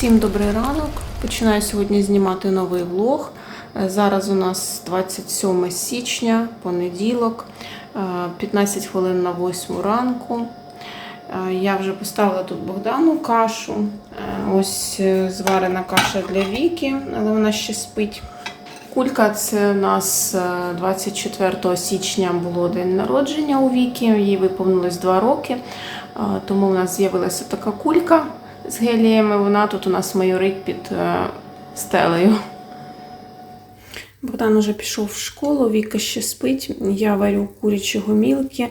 Всім добрий ранок. Починаю сьогодні знімати новий влог. Е, Зараз у нас 27 січня, понеділок, е, 15 хвилин на 8 ранку. Е, Я вже поставила тут Богдану кашу. Е, Ось е, зварена каша для Віки, але вона ще спить. Кулька це у нас е, 24 січня було день народження у Віки, їй виповнилось 2 роки. Е, Тому у нас з'явилася така кулька з геліями. Вона тут у нас майорить під е, стелею. Богдан уже пішов в школу, Віка ще спить. Я варю курячі гомілки.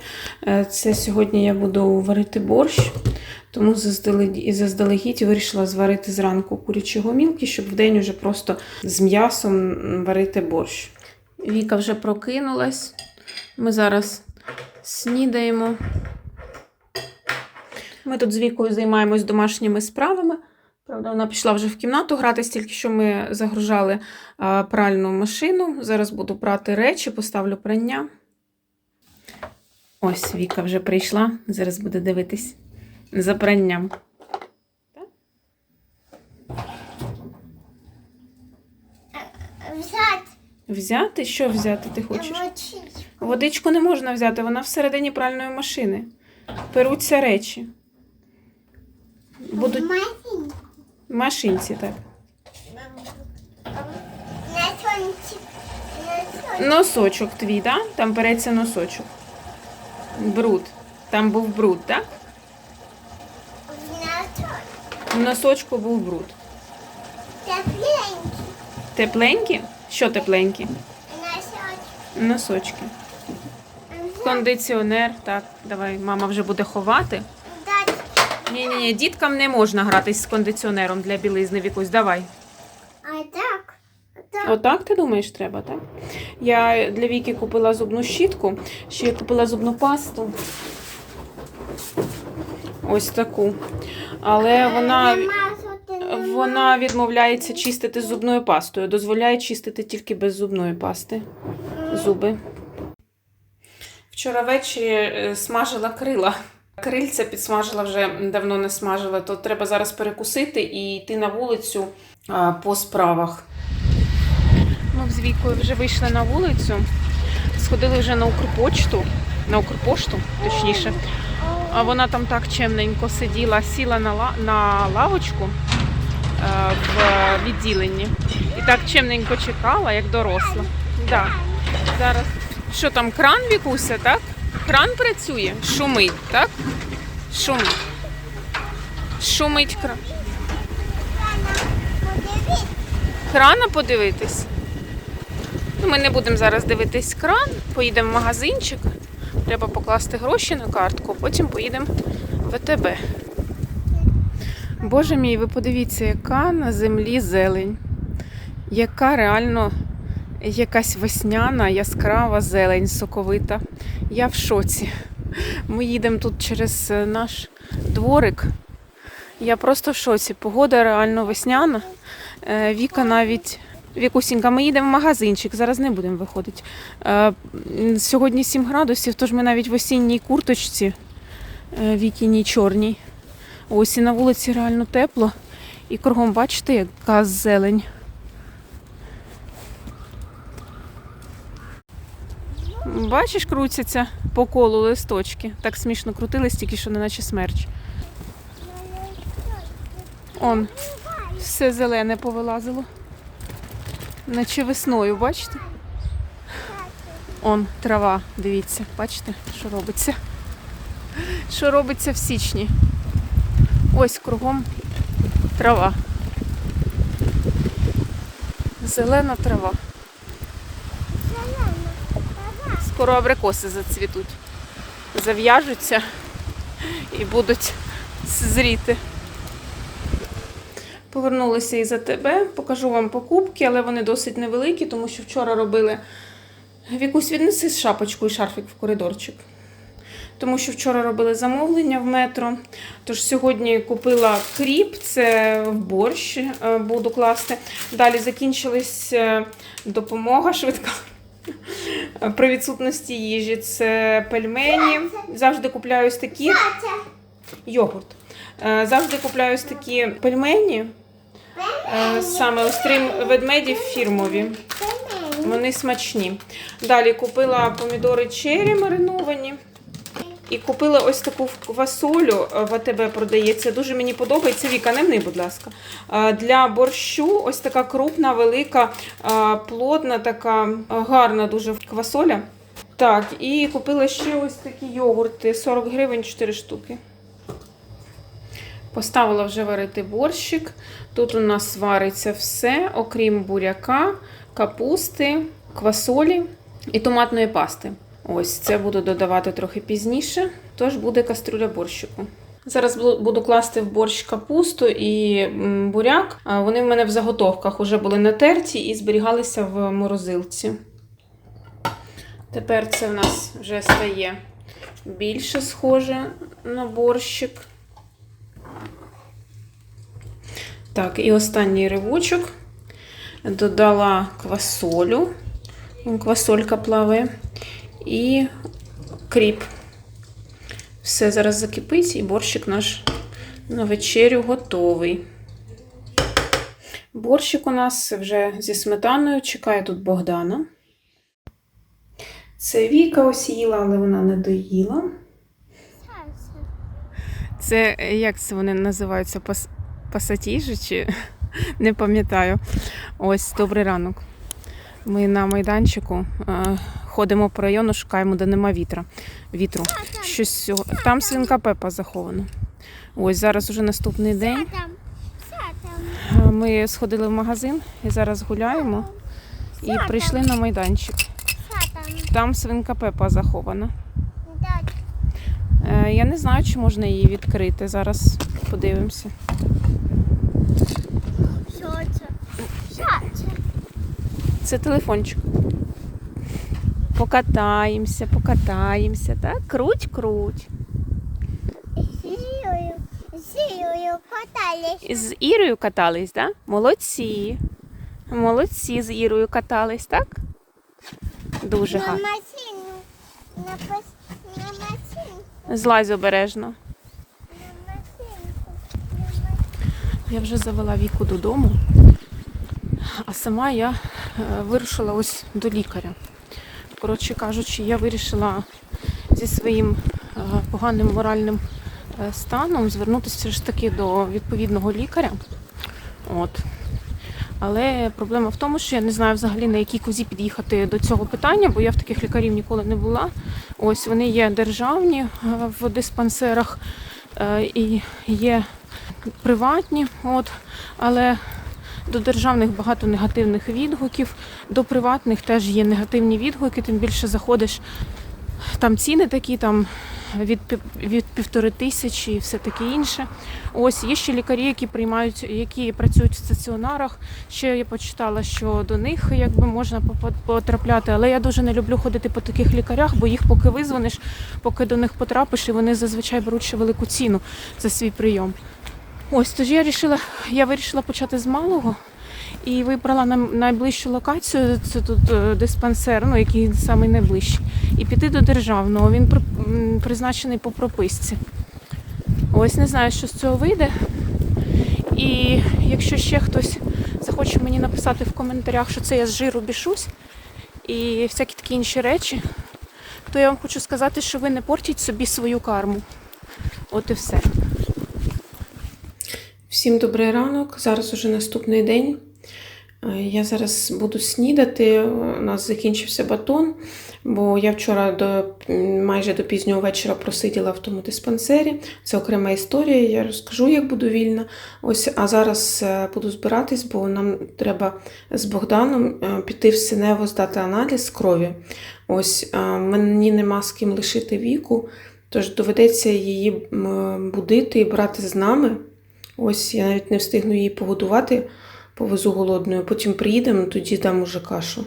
Е, Це сьогодні я буду варити борщ, тому заздалегідь, заздалегідь вирішила зварити зранку курячі гомілки, щоб вдень уже просто з м'ясом варити борщ. Віка вже прокинулась. Ми зараз снідаємо. Ми тут з Вікою займаємось домашніми справами. Правда, вона пішла вже в кімнату грати, стільки що ми загружали а, пральну машину. Зараз буду прати речі, поставлю прання. Ось Віка вже прийшла. Зараз буде дивитись за пранням. Взять, Взяти? Що взяти ти хочеш? Водичку не можна взяти, вона всередині пральної машини. Перуться речі. Будуть в машинці, так. Носочок твій, да? Там береться носочок. Бруд. Там був бруд, так? В носочку був бруд. Тепленький. Тепленькі? Що тепленькі? Сонці. Носочки. Кондиціонер, так, давай, мама вже буде ховати. Дать. Ні, ні, ні, діткам не можна гратись з кондиціонером для білизни Вікусь. Давай. А так. Так. Отак ти думаєш, треба, так? Я для Віки купила зубну щітку, ще я купила зубну пасту. Ось таку. Але вона, соти, нема. вона відмовляється чистити зубною пастою. Дозволяє чистити тільки без зубної пасти. Зуби. Вчора ввечері е, смажила крила. Крильця підсмажила вже давно не смажила, то треба зараз перекусити і йти на вулицю по справах. Ми з Вікою вже вийшли на вулицю, сходили вже на Укрпочту, на Укрпошту, точніше. А вона там так чемненько сиділа, сіла на, ла- на лавочку е, в відділенні. І так чемненько чекала, як доросла. Да. Зараз. Що там, кран Вікуся, так? Кран працює? Шумить, так? Шумить. Шумить кран. Крана подивитись. Ну, ми не будемо зараз дивитись кран, поїдемо в магазинчик. Треба покласти гроші на картку, потім поїдемо в ВТБ. Боже мій, ви подивіться, яка на землі зелень. Яка реально якась весняна, яскрава зелень соковита. Я в шоці. Ми їдемо тут через е, наш дворик. Я просто в шоці. Погода реально весняна. Е, Віка навіть. Вікусінька, ми їдемо в магазинчик, зараз не будемо виходити. Е, Сьогодні 7 градусів, тож ми навіть в осінній курточці Вікіній чорній. Ось і на вулиці реально тепло. І кругом, бачите, яка зелень. Бачиш, крутяться по колу листочки. Так смішно крутились, тільки що не наче смерч. Он, все зелене повилазило. Наче весною, бачите? Он, трава, дивіться, бачите, що робиться? Що робиться в січні? Ось кругом трава. Зелена трава. Скоро абрикоси зацвітуть. Зав'яжуться і будуть зріти. Повернулися із АТБ, покажу вам покупки, але вони досить невеликі, тому що вчора робили Вікусь віднеси з шапочку і шарфік в коридорчик. Тому що вчора робили замовлення в метро. Тож сьогодні купила кріп, це борщ е, буду класти. Далі закінчилась е, допомога швидка. При відсутності їжі це пельмені. Завжди купляю такі йогурт. Е, Завжди купляю ось такі пельмені Саме Саме стрім ведмедів фірмові. Вони смачні. Далі купила помідори чері мариновані. І купила ось таку квасолю е, в АТБ продається. Дуже мені подобається. Віка, не мни, будь ласка. Е, Для борщу ось така крупна, велика, е, плотна, така гарна дуже квасоля. Так, і купила ще ось такі йогурти 40 гривень 4 штуки. Поставила вже варити борщик. Тут у нас вариться все, окрім буряка, капусти, квасолі і томатної пасти. Ось це буду додавати трохи пізніше, тож буде каструля борщику. Зараз буду класти в борщ капусту і буряк. Вони в мене в заготовках вже були натерті і зберігалися в морозилці. Тепер це в нас вже стає більше схоже на борщик. Так, і останній ривочок. Додала квасолю. Квасолька плаває. І кріп. Все зараз закипить, і борщик наш на вечерю готовий. Борщик у нас вже зі сметаною. Чекає тут Богдана. Це Віка ось їла, але вона не доїла. Це як це вони називаються? Пас... Пасатіжі чи не пам'ятаю. Ось добрий ранок. Ми на майданчику ходимо по району, шукаємо, де нема вітра. Вітру. Щось. Там свинка Пепа захована. Ось зараз уже наступний день. Е, Ми сходили в магазин і зараз гуляємо і прийшли на майданчик. Там? Свинка Пепа захована. Е, Я не знаю, чи можна її відкрити. Зараз подивимося. Це телефончик. Покатаємося, покатаємося, так? Круть, круть. З Ірою. З Ірою катались. З Ірою катались, так? Молодці. Молодці, з Ірою катались, так? Дуже На гарно. машину. На, пос... на машинку. Злазь обережно. На машинку. На машинку. Я вже завела віку додому, а сама я е, вирушила ось до лікаря. Коротше кажучи, я вирішила зі своїм е, поганим моральним е, станом звернутися все ж таки до відповідного лікаря. От. Але проблема в тому, що я не знаю взагалі на якій козі під'їхати до цього питання, бо я в таких лікарів ніколи не була. Ось вони є державні е, в диспансерах і є приватні, от, але до державних багато негативних відгуків, до приватних теж є негативні відгуки, тим більше заходиш. Там ціни такі, там від, від півтори тисячі і все таке інше. Ось є ще лікарі, які приймають, які працюють в стаціонарах. Ще я почитала, що до них якби можна потрапляти. Але я дуже не люблю ходити по таких лікарях, бо їх поки визвониш, поки до них потрапиш, і вони зазвичай беруть ще велику ціну за свій прийом. Ось тож я рішила, я вирішила почати з малого і вибрала найближчу локацію. Це тут е, диспансер, ну який самий найближчий, і піти до державного. Він призначений по прописці. Ось не знаю, що з цього вийде. І якщо ще хтось захоче мені написати в коментарях, що це я з жиру бішусь і всякі такі інші речі, то я вам хочу сказати, що ви не портіть собі свою карму. От і все. Всім добрий ранок. Зараз уже наступний день. Е, Я зараз буду снідати. У нас закінчився батон, бо я вчора до майже до пізнього вечора просиділа в тому диспансері. Це окрема історія. Я розкажу, як буду вільна. Ось, а зараз е, буду збиратись, бо нам треба з Богданом е, піти в Синево здати аналіз крові. Ось мені нема з ким лишити віку, тож доведеться її будити і брати з нами. Ось я навіть не встигну її погодувати, повезу голодною. Потім приїдемо, тоді дам уже кашу.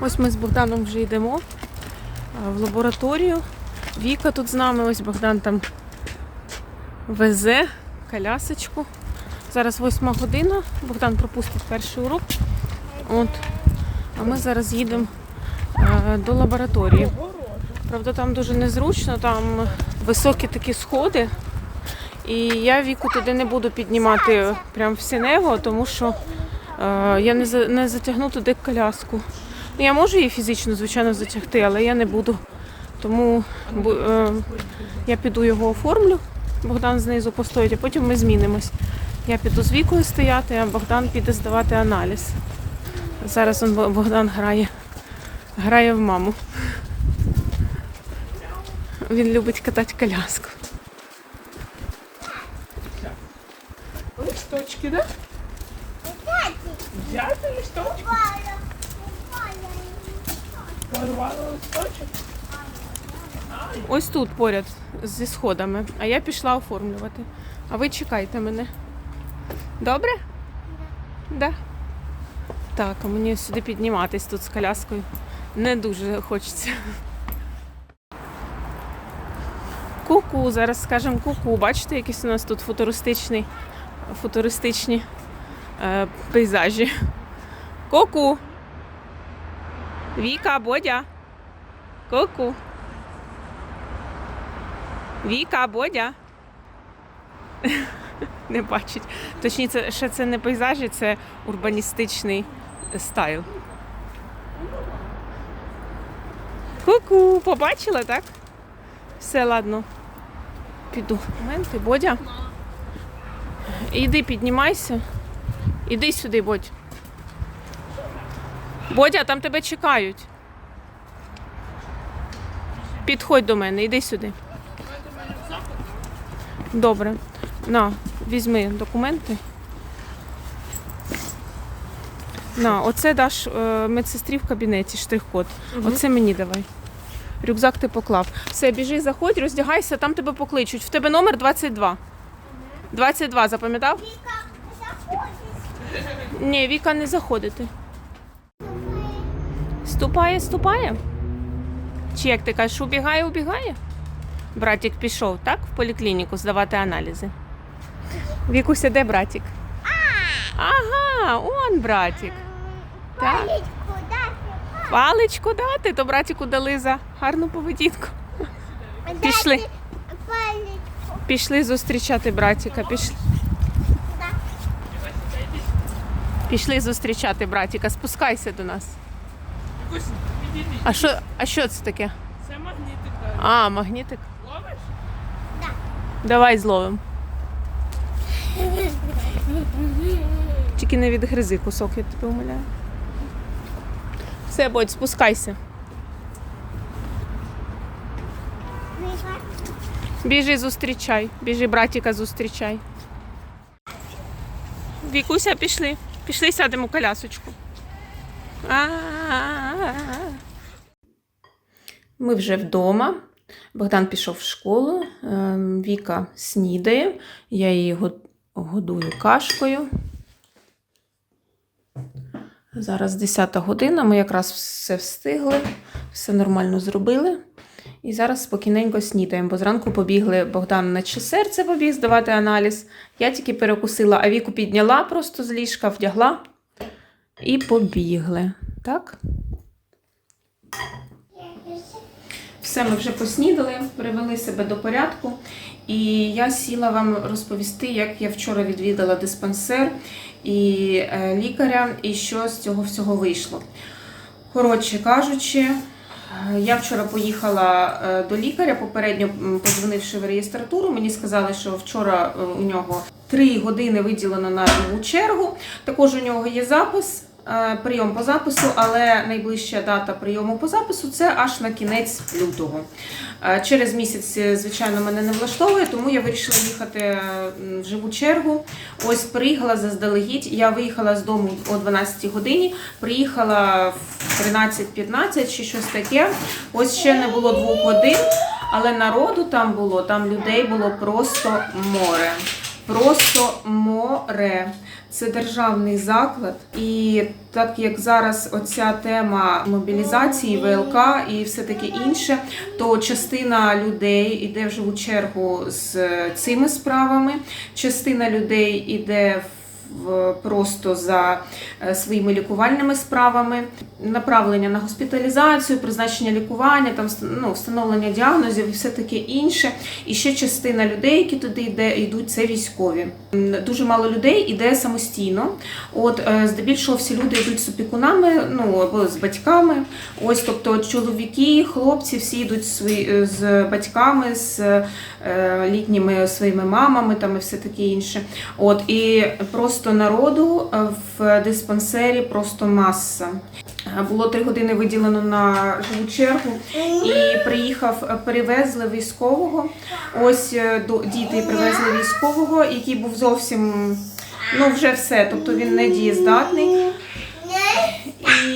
Ось ми з Богданом вже йдемо в лабораторію. Віка тут з нами, ось Богдан там везе колясочку. Зараз восьма година. Богдан пропустить перший урок. От. А ми зараз їдемо е, до лабораторії. Правда, там дуже незручно, там високі такі сходи. І я віку туди не буду піднімати прям в Сінево, тому що е, я не, за- не затягну туди коляску. Ну, Я можу її фізично, звичайно, затягти, але я не буду. Тому е, я піду його оформлю. Богдан знизу постоїть, а потім ми змінимось. Я піду з вікою стояти, а Богдан піде здавати аналіз. Зараз он Богдан грає, грає в маму. Він любить катати коляску. Листочки, да? Взяти листочки, порвали листочок. Ось тут поряд зі сходами, а я пішла оформлювати. А ви чекайте мене. Добре? Да. Так, а мені сюди підніматись тут з коляскою. Не дуже хочеться. Ку-ку, зараз скажемо ку-ку. Бачите, якісь у нас тут футуристичні, футуристичні е, пейзажі. Ку-ку. Віка, Бодя. Ку-ку. Віка, Бодя. Не бачить. Точніше, ще це не пейзажі, це урбаністичний стайл. Ку-ку, побачила, так? Все, ладно. Піду. Моменти, Бодя. Іди, піднімайся. Іди сюди, Бодь. Бодя, там тебе чекають. Підходь до мене, іди сюди. Добре. На, візьми документи. На, оце даш е, медсестрі в кабінеті, штрих-код. Оце мені давай. Рюкзак ти поклав. Все, біжи, заходь, роздягайся, там тебе покличуть. В тебе номер 22. 22, запам'ятав? Віка, заходиш. Ні, Віка не заходити. Ступає, ступає. Чи як ти кажеш, убігає, убігає? Братик пішов, так? В поліклініку здавати аналізи. Вікуся, де братик? Ага, он братик. Так. Паличку дати. Паличку дати, то братику дали за гарну поведінку. Пішли. Пішли зустрічати братика. Пішли. Пішли зустрічати братика. Спускайся до нас. А що, а що це таке? Це магнітик. А, магнітик. Давай зловим. Тільки не відгризи кусок, я тебе умоляю. Все, будь, спускайся. Біжи, зустрічай. Біжи, братіка, зустрічай. Вікуся, пішли. Пішли, сядемо в колясочку. А-а-а. Ми вже вдома. Богдан пішов в школу. Ем, Віка снідає. Я її годую кашкою. Зараз 10 година. Ми якраз все встигли, все нормально зробили. І зараз спокійненько снідаємо, бо зранку побігли Богдан на чи серце побіг здавати аналіз. Я тільки перекусила, а віку підняла просто з ліжка, вдягла і побігли. Так? Все, ми вже поснідали, привели себе до порядку. І я сіла вам розповісти, як я вчора відвідала диспансер і е, лікаря, і що з цього всього вийшло. Коротше кажучи, е, я вчора поїхала е, до лікаря, попередньо подзвонивши в реєстратуру. Мені сказали, що вчора у нього 3 години виділено на нову чергу. Також у нього є запис. Е, Прийом по запису, але найближча дата прийому по запису це аж на кінець лютого. Е, Через місяць, е, звичайно, мене не влаштовує, тому я вирішила їхати в живу чергу. Ось приїхала заздалегідь. Я виїхала з дому о 12 годині, приїхала в 13-15 чи щось таке. Ось ще не було двох годин, але народу там було, там людей було просто море. Просто море. Це державний заклад, і так як зараз оця тема мобілізації, ВЛК і все таке інше, то частина людей іде вже у чергу з цими справами, частина людей іде в просто за е, своїми лікувальними справами, направлення на госпіталізацію, призначення лікування, там ну, встановлення діагнозів і все таке інше. І ще частина людей, які туди йде, йдуть, це військові. Дуже мало людей іде самостійно. От е, здебільшого всі люди йдуть з опікунами, ну або з батьками. Ось, тобто чоловіки, хлопці, всі йдуть свої, е, з батьками, з літніми своїми мамами там і все таке інше. От і просто народу е, в диспансері просто маса. Е, Було три години виділено на живу чергу, і приїхав, привезли перевезли військового. Ось е, діти привезли військового, який був зовсім ну вже все, тобто він не дієздатний. І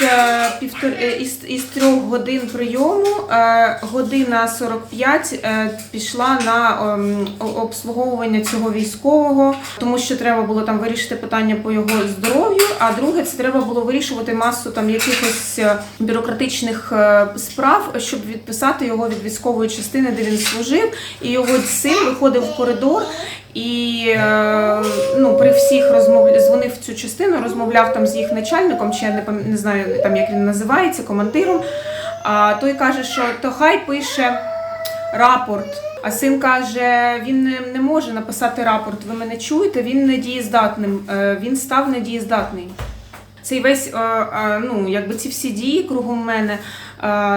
із, е, півтор... е, із, із трьох годин прийому е, година 45 е, пішла на ем, обслуговування цього військового, тому що треба було там вирішити питання по його здоров'ю. А друге, це треба було вирішувати масу там якихось бюрократичних справ, щоб відписати його від військової частини, де він служив. І його син виходив в коридор. І е, ну, при всіх розмов... дзвонив в цю частину, розмовляв там з їх начальником, чи я не, пам- не знаю там, як він називається, командиром. А той каже, що то хай пише рапорт. А син каже: він не, не може написати рапорт. Ви мене чуєте? Він недієздатним. Е, він став недієздатний. Цей весь, е, е, ну, якби ці всі дії кругом мене,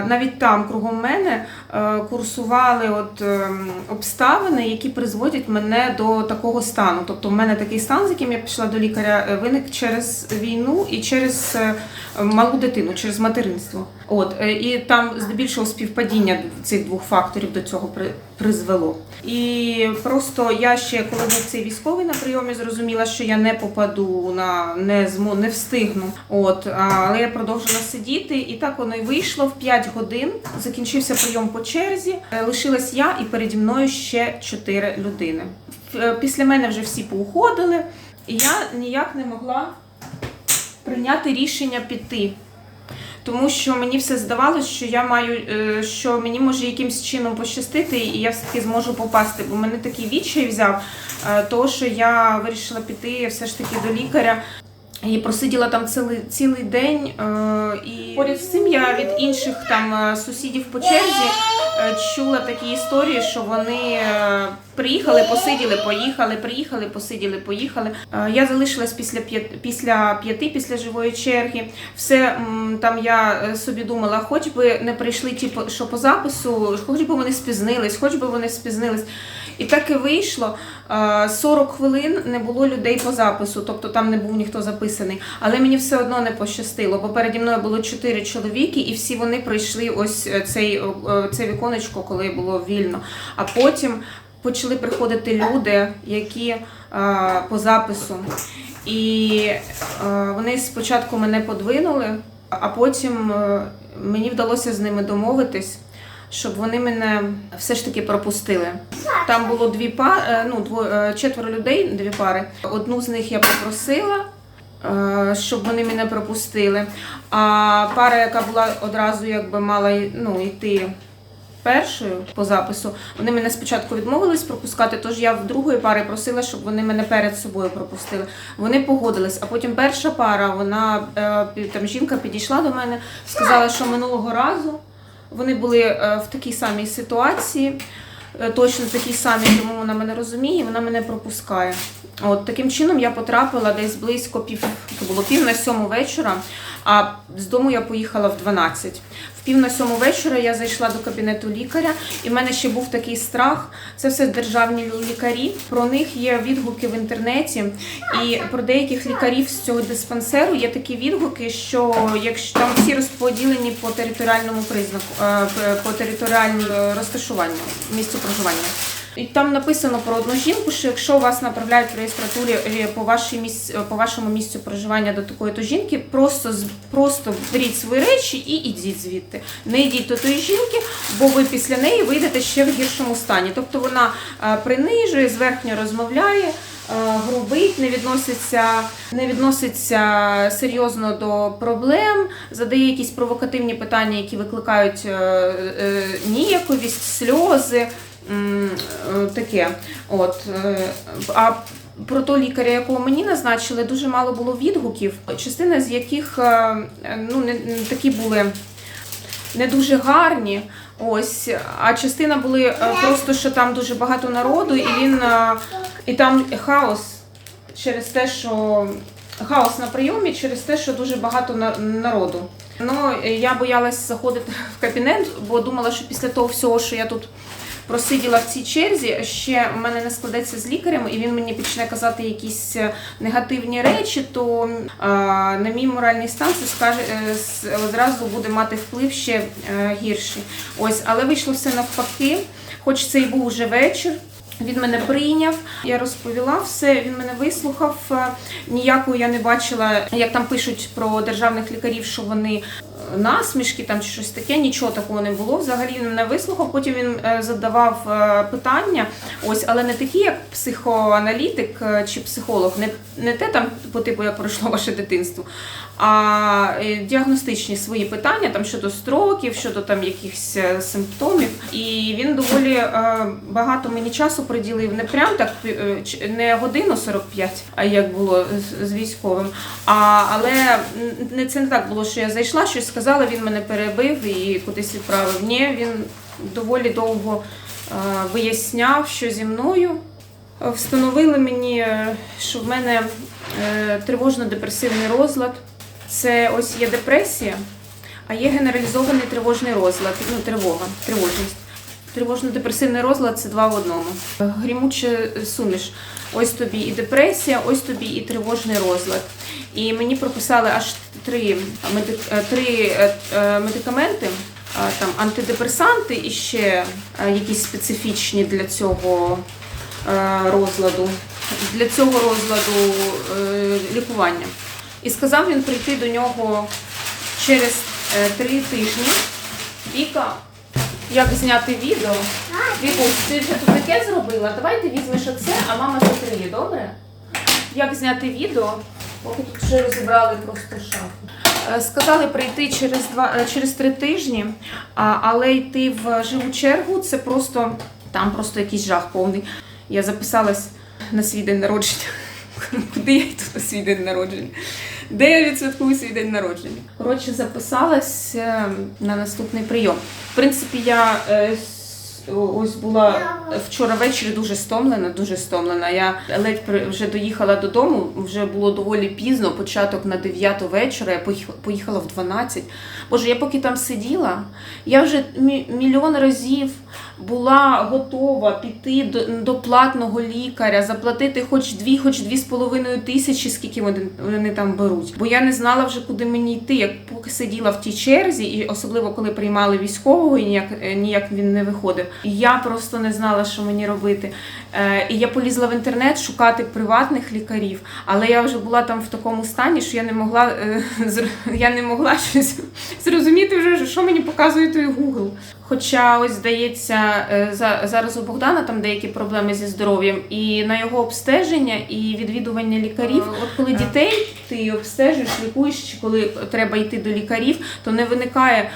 навіть там кругом мене е, курсували от, е, обставини, які призводять мене до такого стану. Тобто, в мене такий стан, з яким я пішла до лікаря, е, виник через війну і через е, малу дитину, через материнство. От, е, і там здебільшого співпадіння цих двох факторів до цього при- призвело. І просто я ще, коли був цей військовий на прийомі, зрозуміла, що я не попаду на не змо, не встигну. От, але я продовжила сидіти, і так воно й вийшло в 5 годин. Закінчився прийом по черзі. Е, Лишилась я і переді мною ще 4 людини. Е, Після мене вже всі поуходили, і я ніяк не могла прийняти рішення піти. Тому що мені все здавалося, що я маю, е, що мені може якимось чином пощастити, і я все-таки зможу попасти. Бо мене такий відчай взяв, е, того, що я вирішила піти все ж таки до лікаря. І просиділа там цілий, цілий день. Е, і поряд з цим я від інших там е, сусідів по черзі е, чула такі історії, що вони приїхали, посиділи, поїхали, приїхали, посиділи, поїхали. Я залишилась після п'ят- після п'яти, після живої черги. Все там я собі думала, хоч би не прийшли ті, що по запису, хоч би вони спізнились, хоч би вони спізнились. І так і вийшло. Е, 40 хвилин не було людей по запису, тобто там не був ніхто записаний. Але мені все одно не пощастило, бо переді мною було 4 чоловіки, і всі вони пройшли ось е, цей, е, це віконечко, коли було вільно. А потім почали приходити люди, які е, по запису. І вони спочатку мене подвинули, а потім мені вдалося з ними домовитись, щоб вони мене все ж таки пропустили. Там було дві пари, ну дво, четверо людей, дві пари. Одну з них я попросила. Е, Щоб вони мене пропустили. А пара, яка була одразу якби мала ну, йти першою по запису, вони мене спочатку відмовились пропускати, тож я в другої пари просила, щоб вони мене перед собою пропустили. Вони погодились. А потім перша пара, вона е, там жінка підійшла до мене, сказала, що минулого разу вони були е, в такій самій ситуації, точно такій самій, тому вона мене розуміє, вона мене пропускає. От таким чином я потрапила десь близько пів, то було пів на сьому вечора, а з дому я поїхала в 12. Пів на сьому вечора я зайшла до кабінету лікаря, і в мене ще був такий страх. Це все державні лікарі. Про них є відгуки в інтернеті, і про деяких лікарів з цього диспансеру є такі відгуки, що якщо там всі розподілені по територіальному признаку, е, по територіальному розташуванню, місцю проживання. І там написано про одну жінку, що якщо вас направляють в реєстратурі е, по, вашій місць, по вашому місцю проживання до такої то жінки, просто, просто беріть свої речі і ідіть звідти. Не йдіть до тої жінки, бо ви після неї вийдете ще в гіршому стані. Тобто вона е, принижує, зверхньо розмовляє. грубить, не відноситься, не відноситься серйозно до проблем, задає якісь провокативні питання, які викликають е, е, ніяковість, сльози. Е, Таке. От. е, А про того лікаря, якого мені назначили, дуже мало було відгуків, частина з яких е, ну, не, такі були не дуже гарні. Ось, а частина були просто, що там дуже багато народу, і він і там хаос через те, що хаос на прийомі, через те, що дуже багато народу. Ну, я боялась заходити в кабінет, бо думала, що після того всього, що я тут просиділа в цій черзі, ще в мене не складеться з лікарем, і він мені почне казати якісь е, негативні речі, то на мій моральний стан це скаже е, одразу буде мати вплив ще е, гірший. Ось, але вийшло все навпаки. Хоч це і був вже вечір. Він мене прийняв, я розповіла все. Він мене вислухав. Ніякого я не бачила, як там пишуть про державних лікарів, що вони насмішки там чи щось таке. Нічого такого не було. Взагалі він мене вислухав. Потім він е, задавав е, питання. Ось, але не такі, як психоаналітик е, чи психолог, не, не те там по типу, як пройшло ваше дитинство, а е, діагностичні свої питання там щодо строків, щодо там якихось е, симптомів. І він доволі е, багато мені часу приділив. Не прям так не годину 45, а як було з, військовим. А, але не це не так було, що я зайшла, щось сказала, він мене перебив і кудись відправив. Ні, він доволі довго виясняв, що зі мною. Встановили мені, що в мене тривожно-депресивний розлад. Це ось є депресія, а є генералізований тривожний розлад, ну, тривога, тривожність. Тривожно-депресивний розлад це два в одному. Грімуче суміш. Ось тобі і депресія, ось тобі і тривожний розлад. І мені прописали аж три, медик- е, три е, е, медикаменти, там антидепресанти і ще якісь специфічні для цього розладу, для цього розладу лікування. І сказав він прийти до нього через е, три тижні. Віка, як зняти відео. Вікусь, ти вже тут таке зробила? Давай ти візьмеш оце, а мама закриє, добре? Як зняти відео? Поки тут вже розібрали просто шафу. Е, Сказали прийти через два е, через три тижні, але йти в живу чергу це просто там просто якийсь жах повний. Я записалась на свій день народження. Куди я йду на свій день народження? Де я відсвяткую свій день народження? Коротше, записалась е, на наступний прийом. В принципі, я е, ось була вчора ввечері дуже стомлена, дуже стомлена. Я ледь вже доїхала додому, вже було доволі пізно, початок на 9 вечора, я поїхала, в 12. Боже, я поки там сиділа, я вже мільйон разів була готова піти до, до платного лікаря, заплатити хоч дві, хоч дві з половиною тисячі, скільки вони, вони там беруть. Бо я не знала вже, куди мені йти. Як поки сиділа в тій черзі, і особливо коли приймали військового, і ніяк, е, ніяк він не виходив. Я просто не знала, що мені робити. Е, і я полізла в інтернет шукати приватних лікарів, але я вже була там в такому стані, що я не могла е, я не могла щось зрозуміти вже, що мені показує той Google. Хоча ось здається, е, за- зараз у Богдана там деякі проблеми зі здоров'ям, і на його обстеження і відвідування лікарів. От коли дітей ти обстежуєш, лікуєш, чи коли треба йти до лікарів, то не виникає,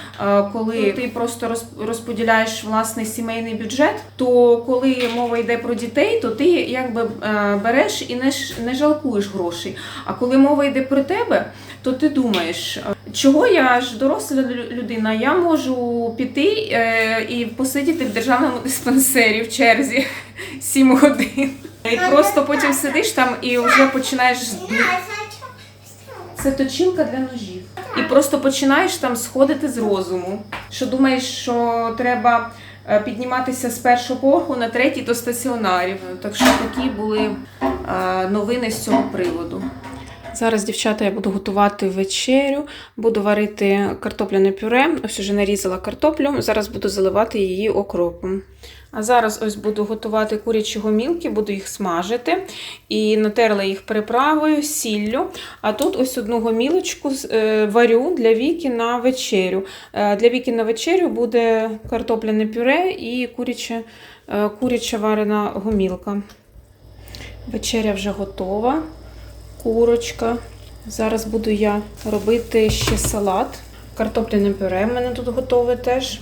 коли ти просто роз- розподіляєш власний сімейний бюджет. То коли мова йде про дітей, то ти якби е, береш і не, не жалкуєш грошей. А коли мова йде про тебе, то ти думаєш, е, чого я ж доросла людина, я можу піти е, і посидіти в державному диспансері в черзі 7 годин. І просто потім сидиш там і вже починаєш це точилка для ножів. І просто починаєш там сходити з розуму. Що думаєш, що треба підніматися з першого поверху на третій до стаціонарів. Так що такі були е, новини з цього приводу. Зараз, дівчата, я буду готувати вечерю, буду варити картопляне пюре. Ось уже нарізала картоплю. Зараз буду заливати її окропом. А зараз ось буду готувати курячі гомілки, буду їх смажити. І натерла їх приправою, сіллю. А тут ось одну гомілочку е, варю для Віки на вечерю. Е, Для Віки на вечерю буде картопляне пюре і куряче, е, куряча варена гомілка. Вечеря вже готова. Курочка. Зараз буду я робити ще салат. Картопляне пюре в мене тут готове теж.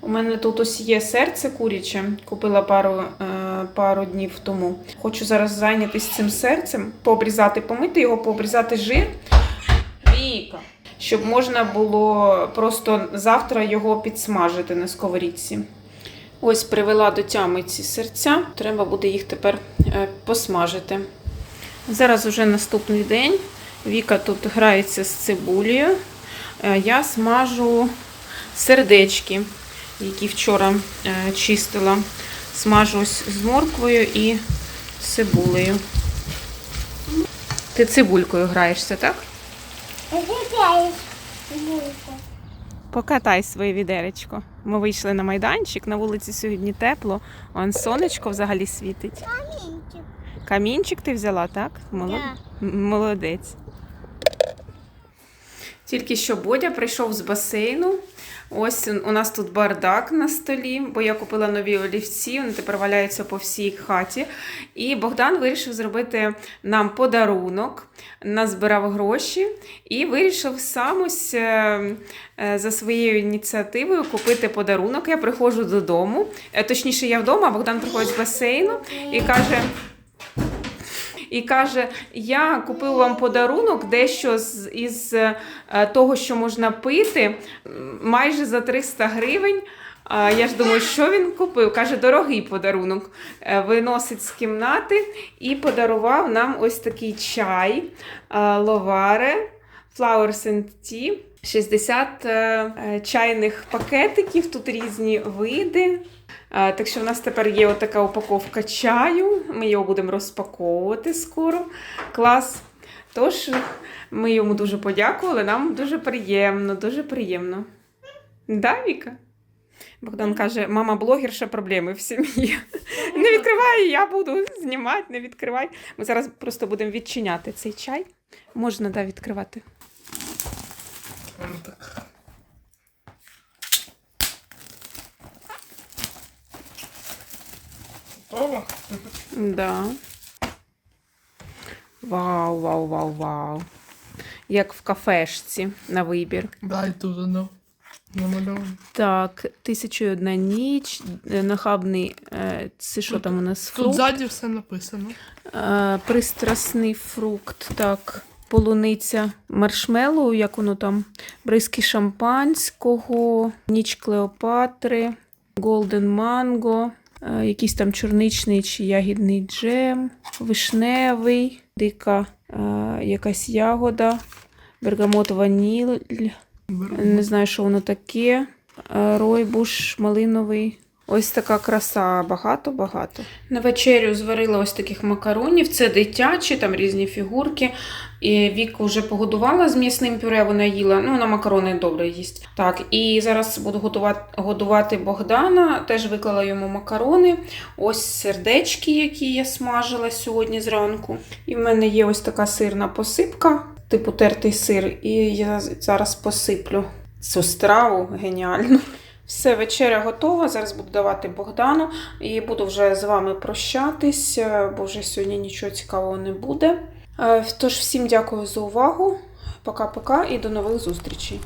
У мене тут ось є серце куряче, купила пару, е, пару днів тому. Хочу зараз зайнятися цим серцем, пообрізати, помити його, пообрізати жир. Віка. Щоб можна було просто завтра його підсмажити на сковорідці. Ось привела до тями ці серця. Треба буде їх тепер е, посмажити. Зараз уже наступний день. Віка тут грається з цибулею. Е, Я смажу сердечки, які вчора е, чистила. Смажу ось з морквою і цибулею. Ти цибулькою граєшся, так? Покатай своє відеречко. Ми вийшли на майданчик, на вулиці сьогодні тепло, он сонечко взагалі світить. Камінчик. Ти взяла, так? Молод... Да. Молодець. Тільки що Бодя прийшов з басейну. Ось у нас тут бардак на столі, бо я купила нові олівці, вони тепер валяються по всій хаті. І Богдан вирішив зробити нам подарунок, назбирав гроші і вирішив сам ось е, е, за своєю ініціативою купити подарунок. Я приходжу додому. Е, Точніше, я вдома, а Богдан приходить з басейну і каже. І каже: Я купив вам подарунок, дещо з із е, того, що можна пити, майже за 300 гривень. Я ж думаю, що він купив? Каже, дорогий подарунок. Е, Виносить з кімнати і подарував нам ось такий чай е, Ловаре Flowers and Tea. 60 е, е, чайних пакетиків, тут різні види. Так що в нас тепер є отака упаковка чаю. Ми його будемо розпаковувати скоро. Клас. Тож ми йому дуже подякували. Нам дуже приємно, дуже приємно. Да, Віка? Богдан каже: мама блогерша проблеми в сім'ї. Не відкривай, я буду знімати, не відкривай. Ми зараз просто будемо відчиняти цей чай. Можна да, відкривати. Готово? Да. Вау, вау, вау, вау. Як в кафешці на вибір. Дай тут одно. Намальовано. Так, тисячу і одна ніч, е, нахабний, е, це що там у нас Тут фрукт? ззаді все написано. Е, пристрасний фрукт, так. Полуниця маршмеллоу, як воно там, бризки шампанського, ніч Клеопатри, голден манго, якийсь там чорничний чи ягідний джем, вишневий, дика е, якась ягода, бергамот ваніль, не знаю, що воно таке. Е, Ройбуш малиновий. Ось така краса, багато-багато. На вечерю зварила ось таких макаронів. Це дитячі, там різні фігурки. І Віка вже погодувала з м'ясним пюре, вона їла. Ну, вона макарони добре їсть. Так, і зараз буду готувати, годувати Богдана. Теж виклала йому макарони. Ось сердечки, які я смажила сьогодні зранку. І в мене є ось така сирна посипка, типу тертий сир. І я зараз посиплю цю страву геніально. Все, вечеря готова. Зараз буду давати Богдану і буду вже з вами прощатись, е, бо вже сьогодні нічого цікавого не буде. Е, Тож всім дякую за увагу. Пока-пока і до нових зустрічей.